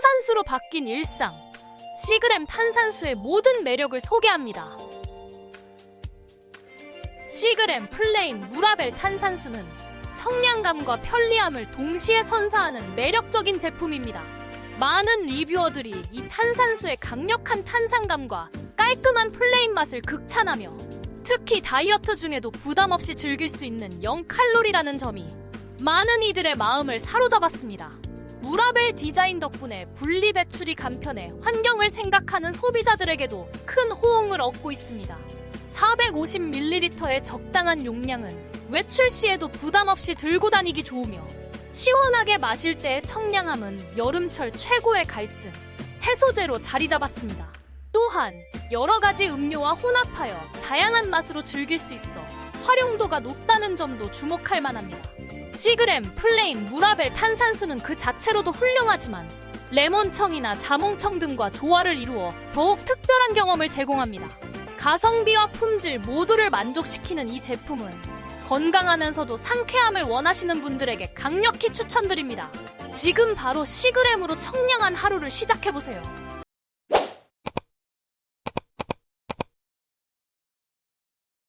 탄산수로 바뀐 일상. 시그램 탄산수의 모든 매력을 소개합니다. 시그램 플레인 무라벨 탄산수는 청량감과 편리함을 동시에 선사하는 매력적인 제품입니다. 많은 리뷰어들이 이 탄산수의 강력한 탄산감과 깔끔한 플레인 맛을 극찬하며 특히 다이어트 중에도 부담 없이 즐길 수 있는 0칼로리라는 점이 많은 이들의 마음을 사로잡았습니다. 무라벨 디자인 덕분에 분리 배출이 간편해 환경을 생각하는 소비자들에게도 큰 호응을 얻고 있습니다. 450ml의 적당한 용량은 외출 시에도 부담 없이 들고 다니기 좋으며 시원하게 마실 때의 청량함은 여름철 최고의 갈증, 해소제로 자리 잡았습니다. 또한 여러 가지 음료와 혼합하여 다양한 맛으로 즐길 수 있어 활용도가 높다는 점도 주목할 만합니다. 시그램, 플레인, 무라벨, 탄산수는 그 자체로도 훌륭하지만 레몬청이나 자몽청 등과 조화를 이루어 더욱 특별한 경험을 제공합니다. 가성비와 품질 모두를 만족시키는 이 제품은 건강하면서도 상쾌함을 원하시는 분들에게 강력히 추천드립니다. 지금 바로 시그램으로 청량한 하루를 시작해보세요.